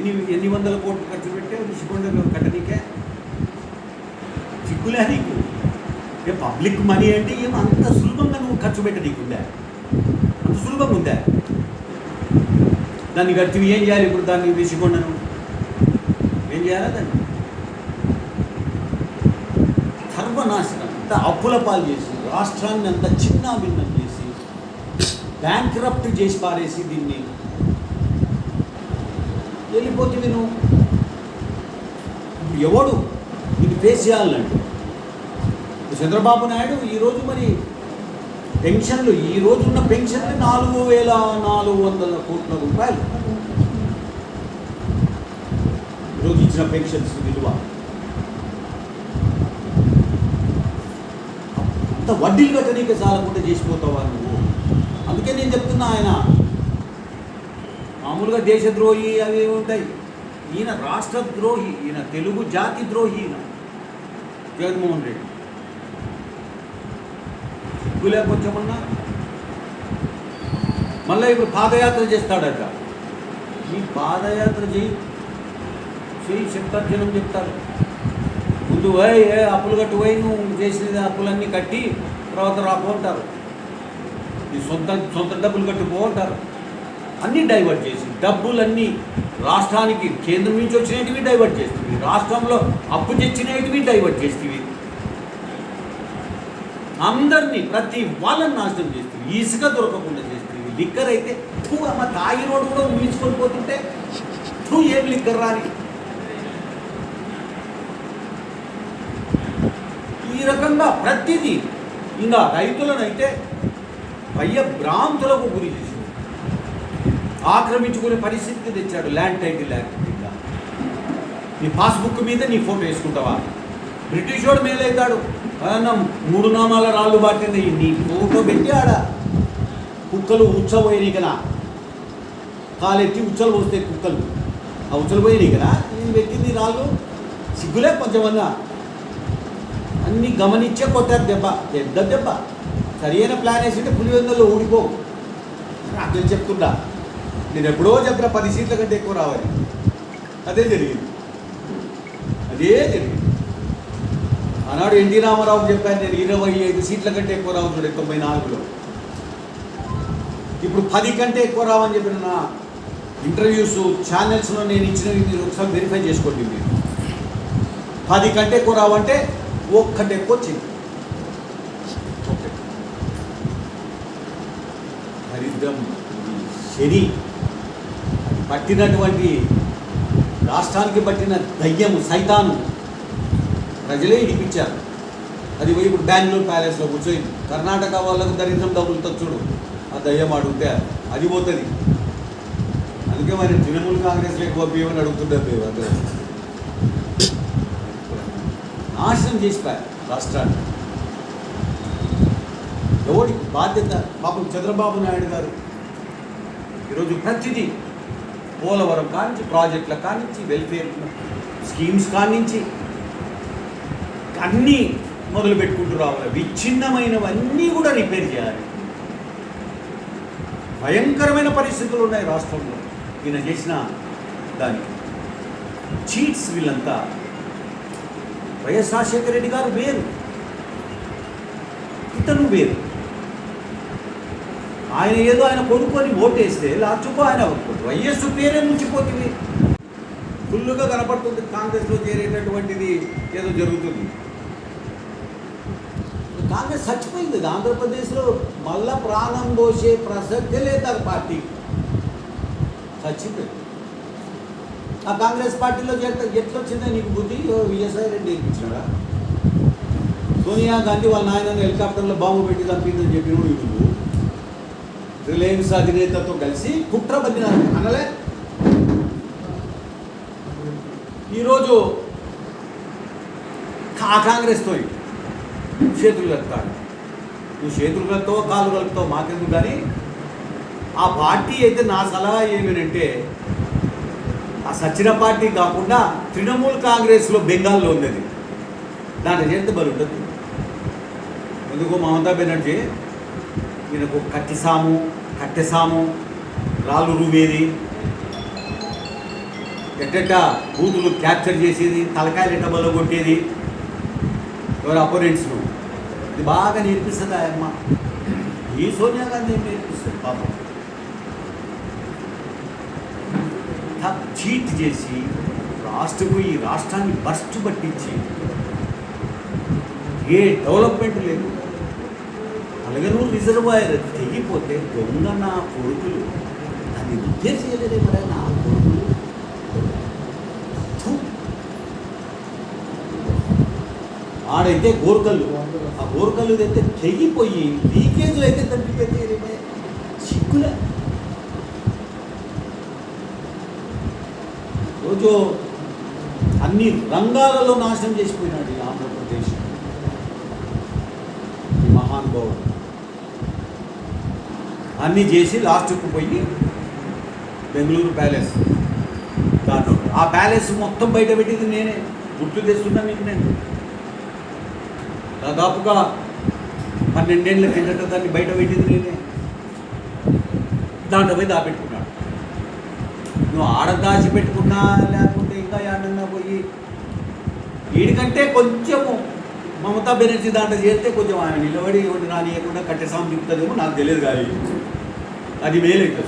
ఎన్ని ఎన్ని వందల కోట్లు ఖర్చు పెట్టే రిషికొండ కట్టనీకే? చిక్కులే నీకు? ఏ పబ్లిక్ మనీ అంటే ఏం అంత సులభంగా నువ్వు ఖర్చు పెట్ట నీకుందా అంత సులభంగా ఉందా దాన్ని ఖర్చు ఏం చేయాలి ఇప్పుడు దాన్ని ఋషికొండను ఏం చేయాలా దాన్ని? సర్వనాశనం అంత అప్పుల పాలు చేసి రాష్ట్రాన్ని అంత చిన్న భిన్నం చేసి బ్యాంక్ చేసి పారేసి దీన్ని వెళ్ళిపోతుంది నువ్వు ఇప్పుడు ఎవడు ఇది ఫేస్ చేయాలంటే చంద్రబాబు నాయుడు ఈరోజు మరి పెన్షన్లు ఈ రోజున్న పెన్షన్లు నాలుగు వేల నాలుగు వందల కోట్ల రూపాయలు. ఈరోజు ఇచ్చిన పెన్షన్స్ విలువ. అంత వడ్డీలు కట్టనీకే చాలకుండా చేసిపోతావా నువ్వు? అందుకే నేను చెప్తున్నా ఆయన మామూలుగా దేశద్రోహి అవి ఉంటాయి. ఈయన రాష్ట్ర ద్రోహి ఈయన తెలుగు జాతి ద్రోహి ఈయన. జగన్మోహన్ రెడ్డి. సిగ్గులే కొంచెమన్నా మళ్ళీ ఇప్పుడు పాదయాత్ర చేస్తాడట. ఈ పాదయాత్ర చేయి. చేయి చెప్తారు జనం చెప్తారు ముందు పోయి ఏ అప్పులు కట్టు పోయి నువ్వు చేసిన అప్పులన్నీ కట్టి తర్వాత రాపోంటారు నీ సొంత సొంత డబ్బులు కట్టి అన్నీ డైవర్ట్ చేసి డబ్బులన్నీ రాష్ట్రానికి కేంద్రం నుంచి వచ్చినవి డైవర్ట్ చేస్తుంది. రాష్ట్రంలో అప్పు తెచ్చినవి డైవర్ట్ చేస్తుంది. అందరినీ ప్రతి వాళ్ళని నాశనం చేస్తుంది. ఇసుక దొరకకుండా చేస్తుంది. లిక్కర్ అయితే తూ అమ్మ తాగి రోడ్డు కూడా ఊహించుకొని పోతుంటే తూ ఏం లిక్కర్ రాని? ఈ రకంగా ప్రతిదీ ఇంకా రైతులనైతే భయ భ్రాంతులకు గురి చేసింది. ఆక్రమించుకునే పరిస్థితికి తెచ్చాడు ల్యాండ్ టైటిల్ యాక్ట్ కింద. నీ పాస్బుక్ మీద నీ ఫోటో వేసుకుంటావా? బ్రిటిష్ వాడు మేలవుతాడు అదన్నా మూడు నామాల రాళ్ళు బాటింది నీ ఫోటో పెట్టి ఆడ. కుక్కలు ఉచ్చబోయినాయి కదా. కాలెత్తి ఉచ్చలు పోస్తాయి కుక్కలు. ఆ ఉచ్చలు పోయినాయి కదా. నేను పెట్టింది రాళ్ళు. సిగ్గులే కొంచెమన్నా. అన్ని గమనించే కొట్టారు దెబ్బ. పెద్ద దెబ్బ. సరైన ప్లాన్ వేసింటే పులివెందుల్లో ఊడిపో. నాకు తెలిసి చెప్తుండా నేను ఎప్పుడో చెప్పిన పది సీట్ల కంటే ఎక్కువ రావాలి. అదే జరిగింది. అదే జరిగింది. ఆనాడు ఎన్టీ రామారావు చెప్పాను నేను ఇరవై ఐదు సీట్ల కంటే ఎక్కువ రావు చూడండి తొంభై నాలుగులో. ఇప్పుడు పది కంటే ఎక్కువ రావని చెప్పిన నా ఇంటర్వ్యూస్ ఛానల్స్లో నేను ఇచ్చినవి మీరు ఒకసారి వెరిఫై చేసుకోండి మీరు. పది కంటే ఎక్కువ రావంటే ఒక్కటి ఎక్కువ వచ్చింది హరిద్రం దరిద్రం శని పట్టినటువంటి రాష్ట్రానికి పట్టిన దయ్యము సైతాను. ప్రజలే ఇడిపించారు. అది పోయి ఇప్పుడు బెంగళూరు ప్యాలెస్లో కూర్చోయింది. కర్ణాటక వాళ్ళకు దరిద్రం తగులుతుంది చూడు. ఆ దయ్యం అడిగితే అది పోతుంది. అందుకే మరి తృణమూల్ కాంగ్రెస్లో ఎక్కువ బియ్యం అడుగుతుంటారు మేము అందరూ. నాశనం చేసిపోయారు రాష్ట్రాన్ని. ఎవడి బాధ్యత? పాపం చంద్రబాబు నాయుడు గారు. ఈరోజు ప్రతిదీ పోలవరం కానించి ప్రాజెక్టుల కానించి వెల్ఫేర్ స్కీమ్స్ కానించి అన్నీ మొదలు పెట్టుకుంటూ రావాలి. విచ్ఛిన్నమైనవన్నీ కూడా రిపేర్ చేయాలి. భయంకరమైన పరిస్థితులు ఉన్నాయి రాష్ట్రంలో. ఈయన చేసిన దాని చీట్స్ వీళ్ళంతా. వైఎస్ రాజశేఖర రెడ్డి గారు వేరు. ఇతను వేరు. ఆయన ఏదో ఆయన కొనుక్కొని ఓటేస్తే లాచుకో ఆయన ఒప్పుకోడు వైఎస్ పేరే ముంచిపోతుంది ఫుల్గా కనపడుతుంది కాంగ్రెస్లో చేరేటటువంటిది ఏదో జరుగుతుంది. కాంగ్రెస్ చచ్చిపోయింది. ఆంధ్రప్రదేశ్లో మళ్ళా ప్రాణం పోసే ప్రసక్తే లేదు ఆ పార్టీ. చచ్చిపోయింది. ఆ కాంగ్రెస్ పార్టీలో చేరితే ఎట్లా వచ్చిందో నీకు బుద్ధి? ఓ రెడ్డి ఇప్పించాడా సోనియా గాంధీ వాళ్ళ నాయనని హెలికాప్టర్లో బాంబు పెట్టి చంపిందని చెప్పినప్పుడు నువ్వు నువ్వు రిలయన్స్ అధినేతతో కలిసి కుట్ర బద్దినారు అనలే? ఈరోజు ఆ కాంగ్రెస్తో చేతులు కలుపుతాడు నువ్వు చేతులు కలుపుతావో కాలు కలుపుతావు మాకెందుకు కానీ ఆ పార్టీ అయితే నా సలహా ఏమిటంటే ఆ సచిన పార్టీ కాకుండా తృణమూల్ కాంగ్రెస్లో బెంగాల్లో ఉన్నది. దాంట్లో చేరితే బలి ఉండదు. ఎందుకు మమతా బెనర్జీ ఈయనకు కట్టిసాము కట్టెసాము రాళ్ళు రూవేది ఎట్టెట్ట బూతులు క్యాప్చర్ చేసేది తలకాయలు ఎట్ట బల్ల కొట్టేది ఎవరి అపోనెంట్స్ను? ఇది బాగా నేర్పిస్తుంది ఆ అమ్మ ఈ సోనియా గాంధీ ఏం నేర్పిస్తుంది పాపం? చీట్ చేసి రాష్ట్రకు ఈ రాష్ట్రాన్ని బస్ట్ పట్టించి ఏ డెవలప్మెంట్ లేదు. అలగనూరు రిజర్వాయర్ తెగిపోతే దొంగ నా కొడుకులు. దాన్ని రిపేర్ చేయలేదే మరి నా కొడుకులు. ఆడైతే గోర్కల్లు. ఆ గోర్కల్లు అయితే తెగిపోయి లీకేజ్లు అయితే తప్పితే రిపేర్ సిగ్గులే రోజు అన్ని రంగాలలో నాశనం చేసిపోయినాడు ఈ ఆంధ్రప్రదేశ్. మహానుభావుడు. అన్నీ చేసి లాస్ట్కు పోయి బెంగళూరు ప్యాలెస్ దాంట్లో. ఆ ప్యాలెస్ మొత్తం బయట పెట్టింది నేనే. గుర్తు తెస్తున్నా మీకు నేను. దాదాపుగా పన్నెండేళ్ళ కిందట దాన్ని బయట పెట్టింది నేనే. దాంట్లో పోయి దాపెట్టుకున్నాడు నువ్వు ఆడ దాచి పెట్టుకున్నా లేకపోతే ఇంకా ఏడన్నా పోయి వీడికంటే కొంచెము మమతా బెనర్జీ దాంట్లో చేస్తే కొంచెం ఆయన నిలబడి ఎవరిని రానియకుండా కట్టెసాం తిప్పుతుందేమో నాకు తెలియదు కానీ అది మేలైతే